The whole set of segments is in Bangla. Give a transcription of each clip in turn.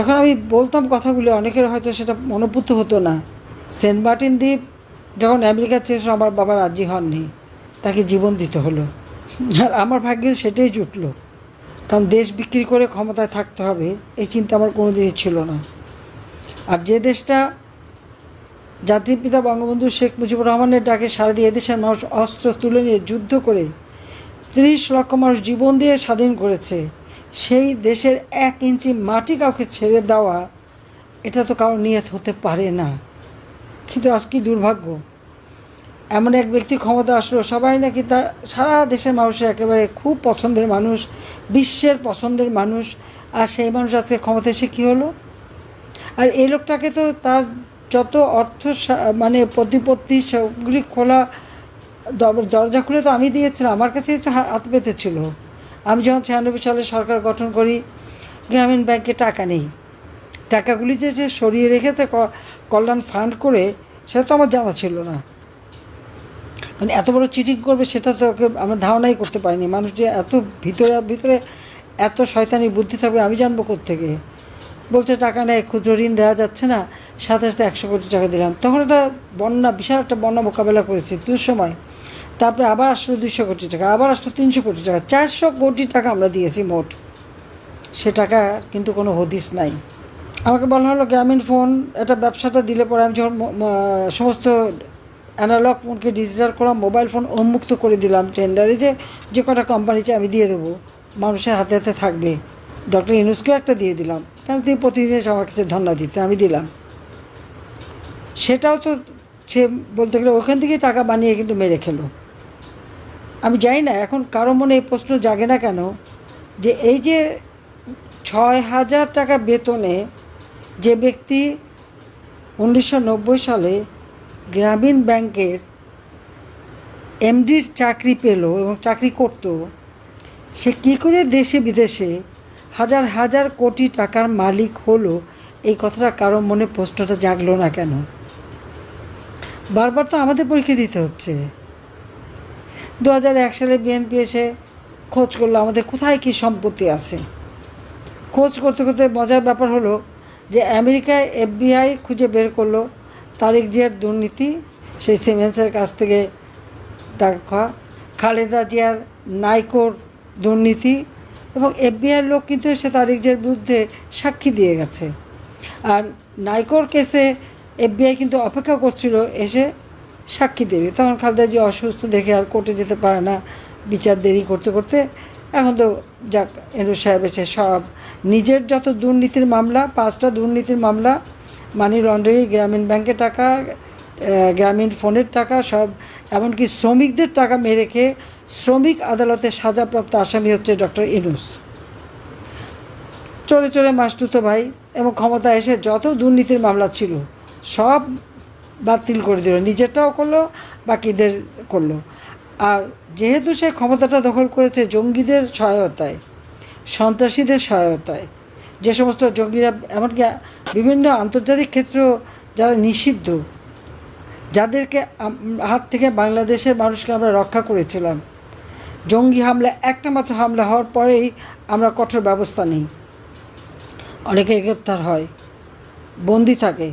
যখন আমি বলতাম কথাগুলো, অনেকের হয়তো সেটা মনোপুত হতো না। সেন্ট মার্টিন দ্বীপ যখন আমেরিকার চেয়েছিল আমার বাবা রাজি হননি। তাকে জীবন দিতে হলো। আর আমার ভাগ্যে সেটাই জুটলো। কারণ দেশ বিক্রি করে ক্ষমতায় থাকতে হবে, এই চিন্তা আমার কোনো দিনই ছিল না। আর যে দেশটা জাতির পিতা বঙ্গবন্ধু শেখ মুজিবুর রহমানের ডাকে সারা দিয়ে এদেশের মানুষ অস্ত্র তুলে নিয়ে যুদ্ধ করে তিরিশ লক্ষ মানুষ জীবন দিয়ে স্বাধীন করেছে সেই দেশের এক ইঞ্চি মাটি কাউকে ছেড়ে দেওয়া, এটা তো কারও নিয়ত হতে পারে না। কিন্তু আজ কি দুর্ভাগ্য? এমন এক ব্যক্তি ক্ষমতা আসলো, সবাই নাকি তা সারা দেশের মানুষের একেবারে খুব পছন্দের মানুষ, বিশ্বের পছন্দের মানুষ, আর সেই মানুষ আজকে ক্ষমতা এসে কী হলো? আর এই লোকটাকে তো তার যত অর্থ মানে প্রতিপত্তি সবগুলি খোলা দর- দরজা খুলে তো আমি দিয়েছিলাম, আমার কাছে হা- হাত পেতেছিল আমি যখন ছিয়ানব্বই সালে সরকার গঠন করি, গ্রামীণ ব্যাংকে টাকা নেই। টাকাগুলি যে সে সরিয়ে রেখেছে কল্যাণ ফান্ড করে, সেটা তো আমার জানা ছিল না। মানে এত বড় চিটিং করবে, সেটা তো আমরা ধারণাই করতে পারিনি। মানুষ যে এত ভিতরে ভিতরে এত শয়তানি বুদ্ধি থাকবে, আমি জানব থেকে বলছে, টাকা নেয় ক্ষুদ্র ঋণ দেওয়া যাচ্ছে না, সাথে সাথে একশো কোটি টাকা দিলাম। তখন একটা বন্যা, বিশাল একটা বন্যা মোকাবেলা করেছি দুঃসময়। তারপরে আবার আসলো দুশো কোটি টাকা, আবার আসলো তিনশো কোটি টাকা, চারশো কোটি টাকা আমরা দিয়েছি মোট। সে টাকা কিন্তু কোনো হদিস নাই। আমাকে বলা হলো, গ্রামীণ ফোন, এটা ব্যবসাটা দিলে পরে আমি যখন সমস্ত অ্যানালগ ফোনকে ডিজিটাল করা মোবাইল ফোন উন্মুক্ত করে দিলাম টেন্ডারে যে যে কটা কোম্পানি চাই আমি দিয়ে দেবো, মানুষের হাতে হাতে থাকবে। ডক্টর ইনুসকে একটা দিয়ে দিলাম। কারণ তিনি প্রতিদিন আমার কাছে ধন্যা দিতে আমি দিলাম। সেটাও তো সে বলতে গেলে ওখান থেকে টাকা বানিয়ে কিন্তু মেরে খেলো। আমি জানি না, এখন কারও মনে এই প্রশ্ন জাগে না কেন, যে এই যে ছয় হাজার টাকা বেতনে যে ব্যক্তি উনিশশো নব্বই সালে গ্রামীণ ব্যাংকের এমডির চাকরি পেল এবং চাকরি করত, সে কী করে দেশে বিদেশে হাজার হাজার কোটি টাকার মালিক হলো? এই কথাটা কারও মনে প্রশ্নটা জাগলো না কেন? বারবার তো আমাদের পরীক্ষা দিতে হচ্ছে। দু হাজার এক সালে বিএনপি এসে খোঁজ করল, আমাদের কোথায় কী সম্পত্তি আছে? খোঁজ করতে করতে মজার ব্যাপার হলো যে আমেরিকায় এফবিআই খুঁজে বের করল, তারিক জিয়ার দুর্নীতি, সেই সিমেন্সের কাছ থেকে টাকা, খালেদা জিয়ার নাইকোর দুর্নীতি এবং এফবিআইয়ের লোক কিন্তু এসে তারিক জিয়ার বিরুদ্ধে সাক্ষী দিয়ে গেছে। আর নাইকোর কেসে এফবিআই কিন্তু অপেক্ষা করছিল, এসে সাক্ষী দেবে। তখন খালেদা জিয়া অসুস্থ, দেখে আর কোর্টে যেতে পারে না। বিচার দেরি করতে করতে এখন তো যাক এনু সাহেব এসে সব। নিজের যত দুর্নীতির মামলা, পাঁচটা দুর্নীতির মামলা মানি লন্ডারিং গ্রামীণ ব্যাংকের টাকা গ্রামীণ ফোনের টাকা সব, এমনকি শ্রমিকদের টাকা মেরে খেয়ে শ্রমিক আদালতে সাজাপ্রাপ্ত আসামি হচ্ছে ডক্টর ইনুস চলে চলে মাসটুতো ভাই, এবং ক্ষমতা এসে যত দুর্নীতির মামলা ছিল, সব বাতিল করে দিল, নিজেরটাও করল, বাকিদের করল। আর যেহেতু সে ক্ষমতাটা দখল করেছে জঙ্গিদের সহায়তায়, সন্ত্রাসীদের সহায়তায়, যে সমস্ত জঙ্গিরা, এমনকি বিভিন্ন আন্তর্জাতিক ক্ষেত্র যারা নিষিদ্ধ, যাদেরকে হাত থেকে বাংলাদেশের মানুষকে আমরা রক্ষা করেছিলাম, জঙ্গি হামলা, একটা মাত্র হামলা হওয়ার পরেই আমরা কঠোর ব্যবস্থা নিই। অনেকে গ্রেপ্তার হয়, বন্দি থাকে।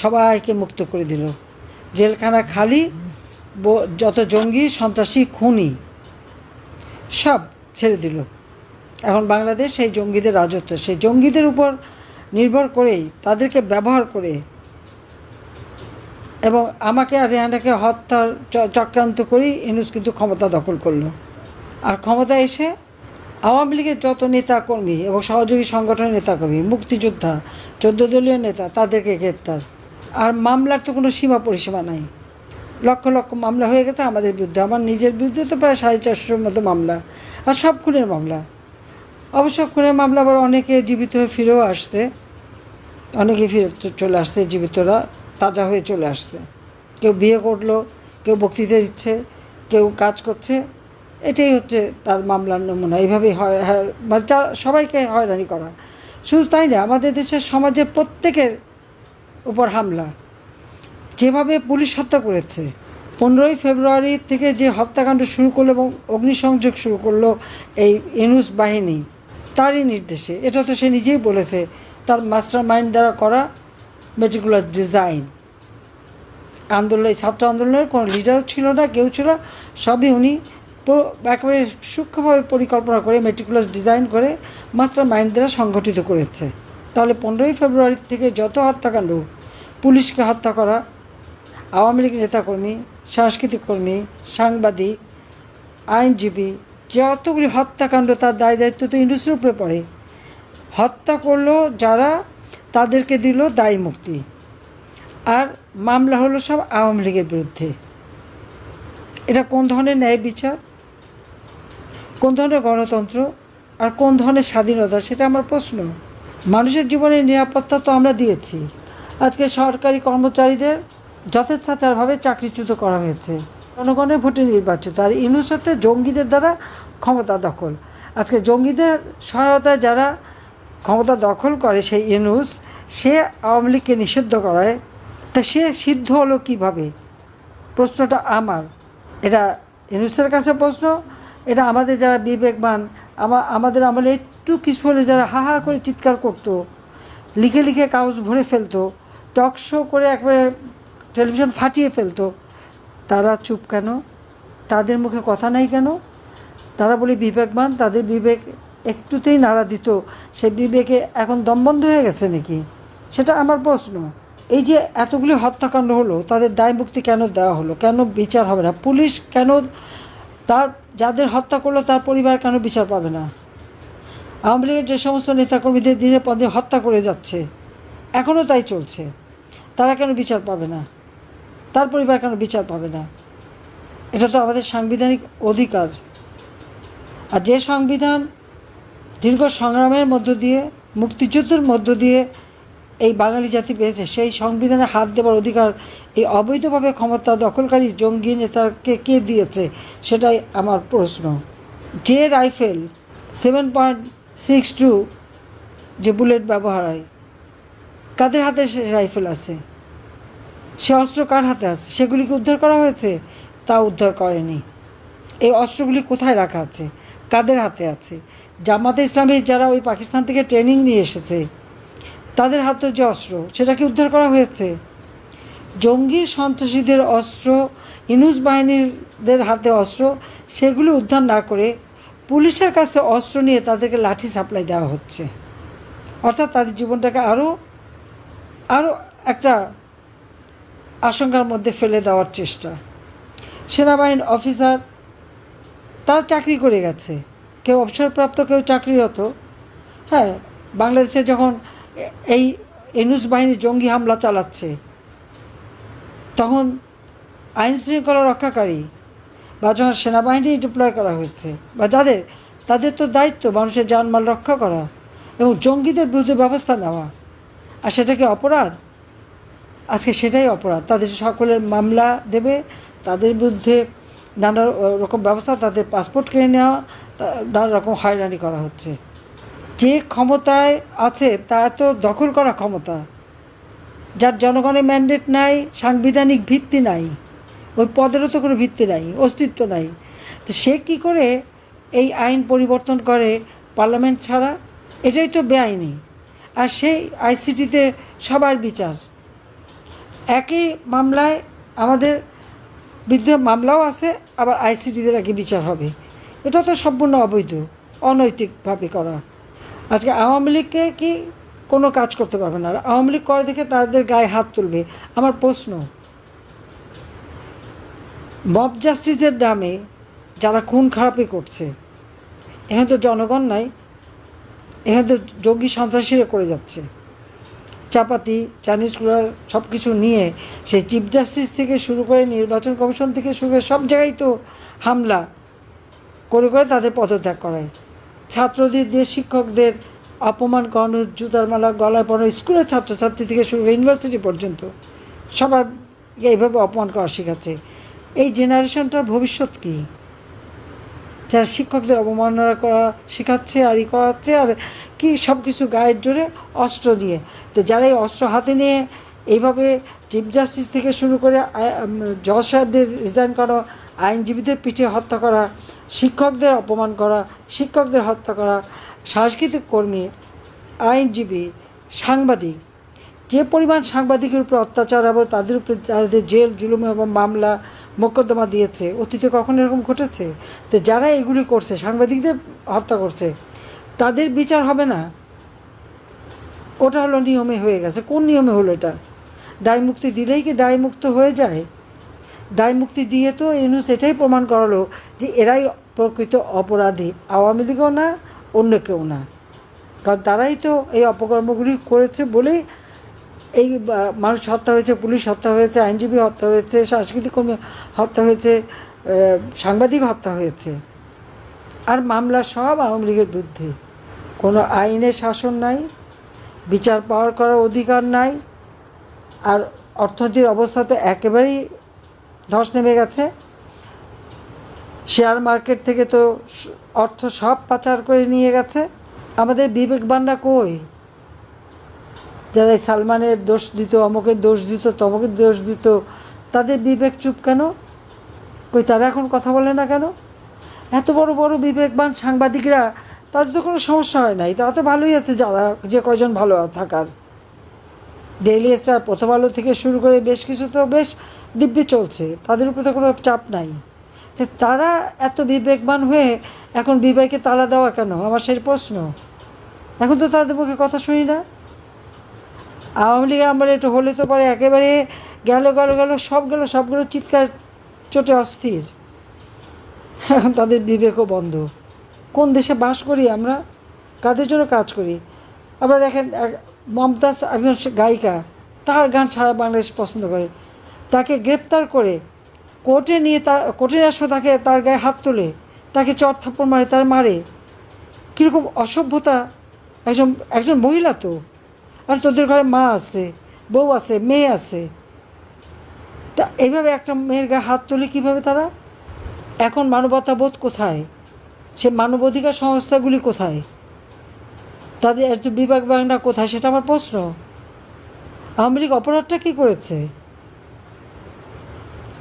সবাইকে মুক্ত করে দিল। জেলখানা খালি যত জঙ্গি, সন্ত্রাসী, খুনি, সব ছেড়ে দিল। এখন বাংলাদেশ সেই জঙ্গিদের রাজত্ব, সেই জঙ্গিদের উপর নির্ভর করেই তাদেরকে ব্যবহার করে এবং আমাকে আর রেহানাকে হত্যার চক্রান্ত করেই ইনুস কিন্তু ক্ষমতা দখল করল। আর ক্ষমতা এসে আওয়ামী লীগের যত নেতাকর্মী এবং সহযোগী সংগঠনের নেতাকর্মী, মুক্তিযোদ্ধা, চোদ্দ দলীয় নেতা, তাদেরকে গ্রেপ্তার। আর মামলার তো কোনো সীমা পরিসীমা নাই। লক্ষ লক্ষ মামলা হয়ে গেছে আমাদের বিরুদ্ধে। আমার নিজের বিরুদ্ধে তো প্রায় সাড়ে চারশোর মতো মামলা। আর সব খুনের মামলা। অবশ্য খুনের মামলা আবার অনেকে জীবিত হয়ে ফিরেও আসছে। অনেকে ফিরে চলে আসছে জীবিতরা। তাজা হয়ে চলে আসছে। কেউ বিয়ে করল, কেউ বক্তৃতা দিচ্ছে, কেউ কাজ করছে। এটাই হচ্ছে তার মামলার নমুনা। এইভাবেই হয় মানে সবাইকে হয়রানি করা। শুধু তাই না, আমাদের দেশের সমাজের প্রত্যেকের উপর হামলা। যেভাবে পুলিশ হত্যা করেছে, পনেরোই ফেব্রুয়ারি থেকে যে হত্যাকাণ্ড শুরু করল এবং অগ্নিসংযোগ শুরু করল এই এনুস বাহিনী, তারই নির্দেশে। এটা তো সে নিজেই বলেছে, তার মাস্টার মাইন্ড দ্বারা করা মেটিকুলাস ডিজাইন। আন্দোলন ছাত্র আন্দোলনের কোনো লিডার ছিল না, কেউ ছিল সবই উনি একেবারে সূক্ষ্মভাবে পরিকল্পনা করে মেটিকুলাস ডিজাইন করে মাস্টার মাইন্ড দ্বারা সংগঠিত করেছে। তাহলে পনেরোই ফেব্রুয়ারি থেকে যত হত্যাকাণ্ড, পুলিশকে হত্যা করা, আওয়ামী লীগ নেতাকর্মী, সাংস্কৃতিক কর্মী, সাংবাদিক, আইনজীবী, যতগুলি হত্যাকাণ্ড তার দায় দায়িত্ব তো ইন্ডাস্ট্রির উপরে পড়ে। হত্যা করল যারা, তাদেরকে দিল দায়ী মুক্তি। আর মামলা হলো সব আওয়ামী লীগের বিরুদ্ধে। এটা কোন ধরনের ন্যায় বিচার? কোন ধরনের গণতন্ত্র? আর কোন ধরনের স্বাধীনতা? সেটা আমার প্রশ্ন। মানুষের জীবনের নিরাপত্তা তো আমরা দিয়েছি। আজকে সরকারি কর্মচারীদের যথেচ্ছাচারভাবে চাকরিচ্যুত করা হয়েছে। জনগণের ভোটে নির্বাচিত। আর ইনুস হচ্ছে জঙ্গিদের দ্বারা ক্ষমতা দখল। আজকে জঙ্গিদের সহায়তায় যারা ক্ষমতা দখল করে সেই ইনুস, সে আওয়ামী লীগকে নিষিদ্ধ করায়। তা সে সিদ্ধ হলো কীভাবে? প্রশ্নটা আমার। এটা ইনুসের কাছে প্রশ্ন। এটা আমাদের যারা বিবেকবান, আমা, আমাদের আমলে একটু কিছু হলে যারা হা হা করে চিৎকার করতো, লিখে লিখে কাগজ ভরে ফেলতো, টক শো করে একবারে টেলিভিশন ফাটিয়ে ফেলতো, তারা চুপ কেন? তাদের মুখে কথা নাই কেন? তারা বলে বিবেকবান, তাদের বিবেক একটুতেই নাড়া দিত সেই বিবেকে এখন দমবন্ধ হয়ে গেছে নাকি? সেটা আমার প্রশ্ন। এই যে এতগুলি হত্যাকাণ্ড হলো, তাদের দায় মুক্তি কেন দেওয়া হলো? কেন বিচার হবে না? পুলিশ কেন তার, যাদের হত্যা করল, তার পরিবার কেন বিচার পাবে না? আওয়ামী লীগের যে সমস্ত নেতাকর্মীদের দিনে পদে হত্যা করে যাচ্ছে, এখনও তাই চলছে। তারা কেন বিচার পাবে না? তার পরিবার কেন বিচার পাবে না? এটা তো আমাদের সাংবিধানিক অধিকার। আর যে সংবিধান দীর্ঘ সংগ্রামের মধ্য দিয়ে, মুক্তিযুদ্ধের মধ্য দিয়ে এই বাঙালি জাতি পেয়েছে, সেই সংবিধানে হাত দেওয়ার অধিকার, এই অবৈধভাবে ক্ষমতা দখলকারী জঙ্গি নেতাকে কে দিয়েছে, সেটাই আমার প্রশ্ন। যে rifle seven point six two যে বুলেট ব্যবহার হয়, কাদের হাতে সে রাইফেল আছে? সে অস্ত্র কার হাতে আছে? সেগুলিকে উদ্ধার করা হয়েছে? তা উদ্ধার করেনি। এই অস্ত্রগুলি কোথায় রাখা আছে? কাদের হাতে আছে? জামাতে ইসলামী যারা ওই পাকিস্তান থেকে ট্রেনিং নিয়ে এসেছে, তাদের হাতে যে অস্ত্র সেটাকে উদ্ধার করা হয়েছে? জঙ্গি সন্ত্রাসীদের অস্ত্র, ইনুস বাহিনীদের হাতে অস্ত্র, সেগুলি উদ্ধার না করে পুলিশের কাছ থেকে অস্ত্র নিয়ে তাদেরকে লাঠি সাপ্লাই দেওয়া হচ্ছে। অর্থাৎ তাদের জীবনটাকে আরও আরও একটা আশঙ্কার মধ্যে ফেলে দেওয়ার চেষ্টা। সেনাবাহিনীর অফিসার তার চাকরি করে গেছে। কেউ অবসরপ্রাপ্ত, কেউ চাকরিরত। হ্যাঁ বাংলাদেশে যখন এই এনুস বাহিনী জঙ্গি হামলা চালাচ্ছে, তখন আইন শৃঙ্খলা রক্ষাকারী বা যখন সেনাবাহিনী ডিপ্লয় করা হয়েছে বা যাদের, তাদের তো দায়িত্ব মানুষের জানমাল রক্ষা করা এবং জঙ্গিদের বিরুদ্ধে ব্যবস্থা নেওয়া। আর সেটা কি অপরাধ? আজকে সেটাই অপরাধ। তাদের সকলের মামলা দেবে, তাদের বিরুদ্ধে নানা রকম ব্যবস্থা, তাদের পাসপোর্ট কিনে নেওয়া নানা রকম হয়রানি করা হচ্ছে। যে ক্ষমতায় আছে, তা তো দখল করা ক্ষমতা। যার জনগণের ম্যান্ডেট নাই, সাংবিধানিক ভিত্তি নাই। ওই পদেরও তো কোনো ভিত্তি নাই, অস্তিত্ব নাই। তো সে কী করে এই আইন পরিবর্তন করে পার্লামেন্ট ছাড়া? এটাই তো বেআইনি। আর সেই আইসিটিতে সবার বিচার। একই মামলায় আমাদের বিরুদ্ধে মামলাও আছে, আবার আইসিটিদের আগে বিচার হবে। এটা তো সম্পূর্ণ অবৈধ, অনৈতিকভাবে করা। আজকে আওয়ামী লীগকে কি কোনো কাজ করতে পারবে না? আওয়ামী লীগ করে দেখে তাদের গায়ে হাত তুলবে। আমার প্রশ্ন মব জাস্টিসের নামে যারা খুন খারাপি করছে, এখানে তো জনগণ নাই, এখানে তো জঙ্গি সন্ত্রাসীরা করে যাচ্ছে। চাপাতি, চাইনিজ কুলার সব কিছু নিয়ে সেই চিফ জাস্টিস থেকে শুরু করে নির্বাচন কমিশন থেকে শুরু করে সব জায়গায় তো হামলা করে করে তাদের পদত্যাগ করায়। ছাত্রদের দিয়ে শিক্ষকদের অপমান করানো, জুতার মালা, গলায় পড়ানো স্কুলের ছাত্রছাত্রী থেকে শুরু করে ইউনিভার্সিটি পর্যন্ত সবার এইভাবে অপমান করা শেখাচ্ছে। এই জেনারেশনটার ভবিষ্যৎ কী? যারা শিক্ষকদের অবমাননা করা শেখাচ্ছে আর ই করাচ্ছে, আর কি সব কিছু গায়ের জোরে অস্ত্র দিয়ে। তো যারা এই অস্ত্র হাতে নিয়ে এইভাবে চিফ জাস্টিস থেকে শুরু করে জজ সাহেবদের রিজাইন করা, আইনজীবীদের পিঠে হত্যা করা, শিক্ষকদের অপমান করা, শিক্ষকদের হত্যা করা, সাংস্কৃতিক কর্মী, আইনজীবী, সাংবাদিক যে পরিমাণ সাংবাদিকের উপর অত্যাচার এবং তাদের উপরে যাদের জেল, জুলুম এবং মামলা মোকদ্দমা দিয়েছে। অতীতে কখনো এরকম ঘটেছে? তো যারা এগুলি করছে, সাংবাদিকদের হত্যা করছে, তাদের বিচার হবে না? ওটা হলো নিয়মে হয়ে গেছে। কোন নিয়মে হলো এটা? দায় মুক্তি দিলেই কি দায় মুক্ত হয়ে যায়? দায় মুক্তি দিয়ে তো ইউনুস এটাই প্রমাণ করালো যে এরাই প্রকৃত অপরাধী। আওয়ামী লীগও না, অন্য কেউ না। কারণ তারাই তো এই অপকর্মগুলি করেছে বলেই এই মানুষ হত্যা হয়েছে, পুলিশ হত্যা হয়েছে, আইনজীবী হত্যা হয়েছে, সাংস্কৃতিক কর্মী হত্যা হয়েছে সাংবাদিক হত্যা হয়েছে। আর মামলা সব আওয়ামী লীগের বিরুদ্ধে। কোনো আইনের শাসন নাই, বিচার পাওয়ার করার অধিকার নাই, আর অর্থনীতির অবস্থা তো একেবারেই ধস নেমে গেছে। শেয়ার মার্কেট থেকে তো অর্থ সব পাচার করে নিয়ে গেছে। আমাদের বিবেকবানরা কই? যারা সালমানের দোষ দিত, অমুকের দোষ দিত, তমকের দোষ দিত, তাদের বিবেক চুপ কেন? কই তারা এখন কথা বলে না কেন? এত বড় বড় বিবেকবান সাংবাদিকরা, তাদের তো কোনো সমস্যা হয় নাই। তারা তো ভালোই আছে যারা যে কয়জন ভালো থাকার। ডেইলি স্টার প্রথম আলো থেকে শুরু করে বেশ কিছু তো বেশ দিব্যি চলছে, তাদের উপরে তো কোনো চাপ নাই। তো তারা এত বিবেকবান হয়ে এখন বিবেকে তালা দেওয়া কেন? আমার সেই প্রশ্ন। এখন তো তাদের মুখে কথা শুনি না। আওয়ামী লীগের আমলে একটু হলে তো পরে একেবারে গেল গেল গেল, সব গেল, সবগুলো চিৎকার চোটে অস্থির। এখন তাদের বিবেকও বন্ধ। কোন দেশে বাস করি আমরা? কাদের জন্য কাজ করি? আবার দেখেন মমতাজ একজন গায়িকা, তার গান সারা বাংলাদেশ পছন্দ করে। তাকে গ্রেপ্তার করে কোর্টে নিয়ে তার কোর্টে আসবে তাকে তার গায়ে হাত তোলে, তাকে চট থাপ্পড় মারে, তার মারে। কীরকম অসভ্যতা। একজন একজন মহিলা তো। আর তোদের ঘরে মা আছে, বউ আছে, মেয়ে আছে। তা এইভাবে একটা মেয়ের গায়ে হাত তোলে কীভাবে তারা? এখন মানবতাবোধ কোথায়? সে মানবাধিকার সংস্থাগুলি কোথায়? তাদের এত বিভাগ বাংলা কোথায় সেটা আমার প্রশ্ন। আওয়ামী লীগ অপরাধটা কী করেছে?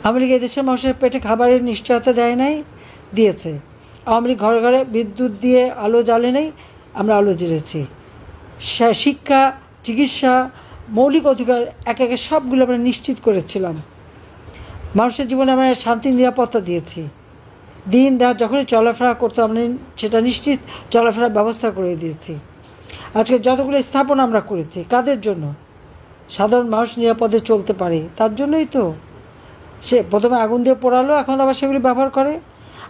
আওয়ামী লীগ এদেশের মানুষের পেটে খাবারের নিশ্চয়তা দেয় নাই, দিয়েছে। আওয়ামী লীগ ঘরে ঘরে বিদ্যুৎ দিয়ে আলো জ্বালে নেই, আমরা আলো জ্বেলেছি। শিক্ষা চিকিৎসা, মৌলিক অধিকার, একে একে সবগুলো আমরা নিশ্চিত করেছিলাম। মানুষের জীবনে আমরা শান্তি, নিরাপত্তা দিয়েছি। দিন, রাত যখনই চলাফেরা করতো, আমরা সেটা নিশ্চিত চলাফেরার ব্যবস্থা করে দিয়েছি। আজকে যতগুলো স্থাপনা আমরা করেছি, কাদের জন্য? সাধারণ মানুষ নিরাপদে চলতে পারে, তার জন্যই তো। সে প্রথমে আগুন দিয়ে পোড়ালো, এখন আবার সেগুলি ব্যবহার করে।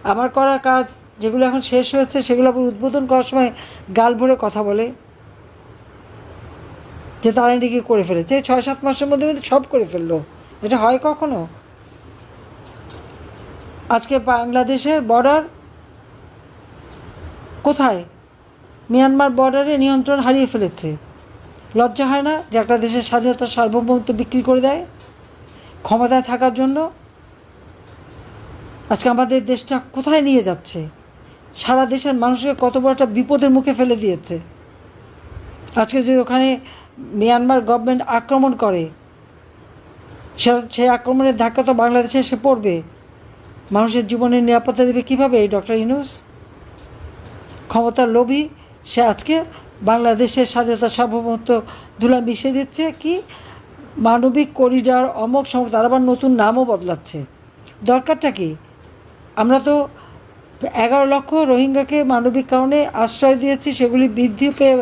আমার করা কাজ যেগুলো এখন শেষ হয়েছে, সেগুলো আবার উদ্বোধন করার সময় গাল ভরে কথা বলে। যে তারা নাকি করে ফেলেছে? ছয়, সাত মাসের মধ্যে মধ্যে সব করে ফেলল। এটা হয় কখনো? আজকে বাংলাদেশের বর্ডার কোথায়? মিয়ানমার বর্ডারে নিয়ন্ত্রণ হারিয়ে ফেলেছে। লজ্জা হয় না যে একটা দেশের স্বাধীনতা সার্বভৌমত্ব বিক্রি করে দেয়? ক্ষমতায় থাকার জন্য? আজকে আমাদের দেশটা কোথায় নিয়ে যাচ্ছে? সারা দেশের মানুষকে কত বড় একটা বিপদের মুখে ফেলে দিয়েছে। আজকে যদি ওখানে মিয়ানমার গভর্নমেন্ট আক্রমণ করে। সেই আক্রমণের ধাক্কা তো বাংলাদেশে এসে পড়বে। মানুষের জীবনের নিরাপত্তা দেবে কীভাবে, এই ডক্টর ইনুস ক্ষমতার লোভী, সে আজকে বাংলাদেশের স্বাধীনতা সার্বভৌমত্ব ধুলা মিশিয়ে দিচ্ছে কি? মানবিক করিডর অমক সমক তার আবার নতুন নামও বদলাচ্ছে। দরকারটা কি? আমরা তো এগারো লক্ষ রোহিঙ্গাকে মানবিক কারণে আশ্রয় দিয়েছি, সেগুলি বৃদ্ধি পেয়ে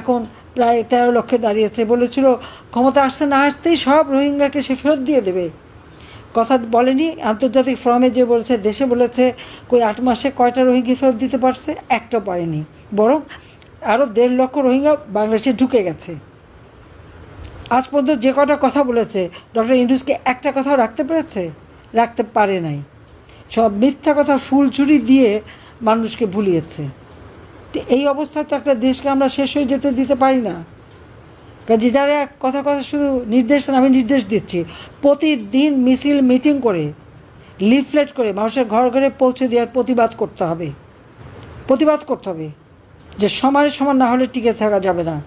এখন প্রায় তেরো লক্ষে দাঁড়িয়েছে। বলেছিল, ক্ষমতা আসতে না আসতেই সব রোহিঙ্গাকে সে ফেরত দিয়ে দেবে। কথা বলেনি, আন্তর্জাতিক ফোরামে যে বলেছে, দেশে বলেছে, কই আট মাসে কয়টা রোহিঙ্গা ফেরত দিতে পারছে? একটা পারেনি। বরং আরও দেড় লক্ষ রোহিঙ্গা বাংলাদেশে ঢুকে গেছে। আজ পর্যন্ত যে কটা কথা বলেছে, ডক্টর ইন্ডুসকে একটা কথাও রাখতে পেরেছে? রাখতে পারে নাই। সব মিথ্যা কথা ফুলছুরি দিয়ে মানুষকে ভুলিয়েছে। তো এই অবস্থায় তো একটা দেশকে আমরা শেষ হয়ে যেতে দিতে পারি না। কাজে যারা কথা কথা শুধু নির্দেশ আমি নির্দেশ দিচ্ছি, প্রতিদিন মিছিল, মিটিং করে, লিফলেট করে মানুষের ঘর ঘরে পৌঁছে দেওয়ার প্রতিবাদ করতে হবে। প্রতিবাদ করতে হবে যে সমানের সমান না হলে টিকে থাকা যাবে না।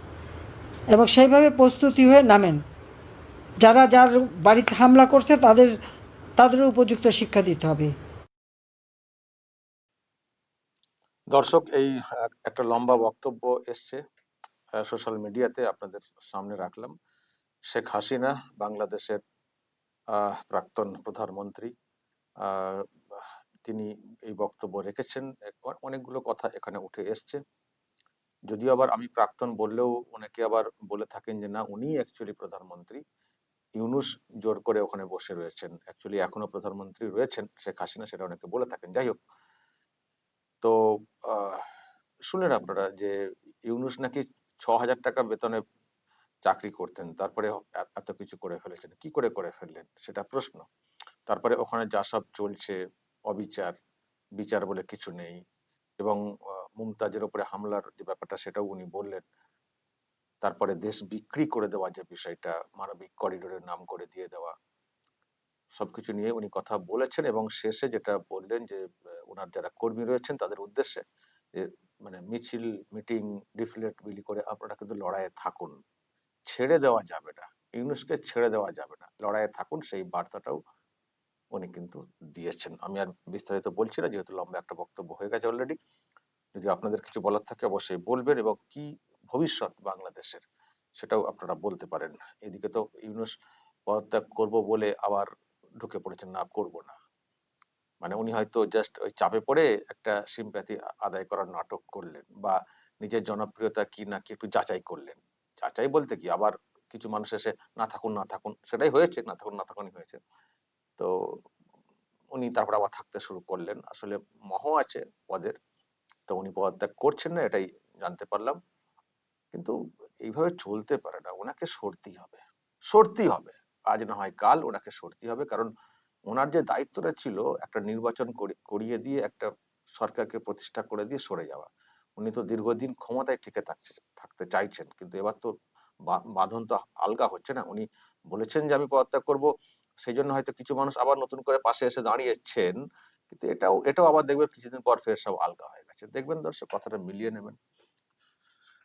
এবং সেইভাবে প্রস্তুতি হয়ে নামেন। যারা যার বাড়িতে হামলা করছে, তাদের, তাদেরও উপযুক্ত শিক্ষা দিতে হবে। দর্শক, এই একটা লম্বা বক্তব্য এসছে সোশ্যাল মিডিয়াতে আপনাদের সামনে রাখলাম। শেখ হাসিনা বাংলাদেশের প্রাক্তন প্রধানমন্ত্রী তিনি এই বক্তব্য রেখেছেন। অনেকগুলো কথা এখানে উঠে এসছে। যদিও আবার আমি প্রাক্তন বললেও অনেকে আবার বলে থাকেন যে, না, উনি অ্যাকচুয়ালি প্রধানমন্ত্রী। ইউনুস জোর করে ওখানে বসে রয়েছেন। অ্যাকচুয়ালি এখনও প্রধানমন্ত্রী রয়েছেন শেখ হাসিনা, সেটা অনেকে বলে থাকেন। যাই হোক তো শুনলেন আপনারা যে ইউনুস নাকি ছ হাজার টাকা বেতনে চাকরি করতেন, তারপরে এত কিছু করে ফেলেছেন। কি করে করে ফেললেন? সেটা প্রশ্ন। তারপরে ওখানে যা সব চলছে, অবিচার, বিচার বলে কিছু নেই এবং মুমতাজের উপরে হামলার যে ব্যাপারটা, সেটাও উনি বললেন। তারপরে দেশ বিক্রি করে দেওয়া যে বিষয়টা, মানবিক করিডোরের নাম করে দিয়ে দেওয়া সবকিছু নিয়ে উনি কথা বলেছেন এবং শেষে যেটা বললেন যে ওনার যারা কর্মী রয়েছেন তাদের উদ্দেশ্যে যে মানে মিছিল, মিটিং, ডিফলেট বিলি করে আপনারা কিন্তু লড়াইয়ে থাকুন। ছেড়ে দেওয়া যাবে না। ইউনুসকে ছেড়ে দেওয়া যাবে না। লড়াইয়ে থাকুন সেই বার্তাটাও উনি কিন্তু দিয়েছেন। আমি আর বিস্তারিত বলছি না, যেহেতু লম্বা একটা বক্তব্য হয়ে গেছে অলরেডি যদি আপনাদের কিছু বলার থাকে অবশ্যই বলবেন এবং কি ভবিষ্যৎ বাংলাদেশের সেটাও আপনারা বলতে পারেন। এদিকে তো ইউনুস পদত্যাগ করব বলে আবার ঢুকে পড়েছেন, না করব না। মানে উনি হয়তো জাস্ট ওই চাপে পড়ে একটা সিম্প্যাথি আদায় করার নাটক করলেন বা নিজের জনপ্রিয়তা কি না কি একটু যাচাই করলেন। যাচাই বলতে কি, আবার কিছু মানুষ এসে, না থাকুন না থাকুন। সেটাই হয়েছে, না থাকুন, না থাকুনই হয়েছে। তো উনি তারপর আবার থাকতে শুরু করলেন। আসলে মহ আছে পদের, তো উনি পদত্যাগ করছেন না, এটাই জানতে পারলাম। কিন্তু এইভাবে চলতে পারে না ওনাকে সরতেই হবে। সরতেই হবে। আজ না হয় কাল ওনাকে সরতেই হবে। কারণ ওনার যে দায়িত্বটা ছিল, একটা নির্বাচন করি- করিয়ে দিয়ে, একটা সরকারকে প্রতিষ্ঠা করে দিয়ে সরে যাওয়া। উনি তো দীর্ঘদিন ক্ষমতায় টিকে থাকতে চাইছেন। কিন্তু এবার তো বাঁধন তো আলগা হচ্ছে না। উনি বলেছেন যে, আমি পদত্যাগ করব। সেই জন্য হয়তো কিছু মানুষ আবার নতুন করে পাশে এসে দাঁড়িয়েছেন। কিন্তু এটাও এটাও আবার দেখবেন কিছুদিন পর ফের সব আলগা হয়ে গেছে। দেখবেন দর্শক, কথাটা মিলিয়ে নেবেন।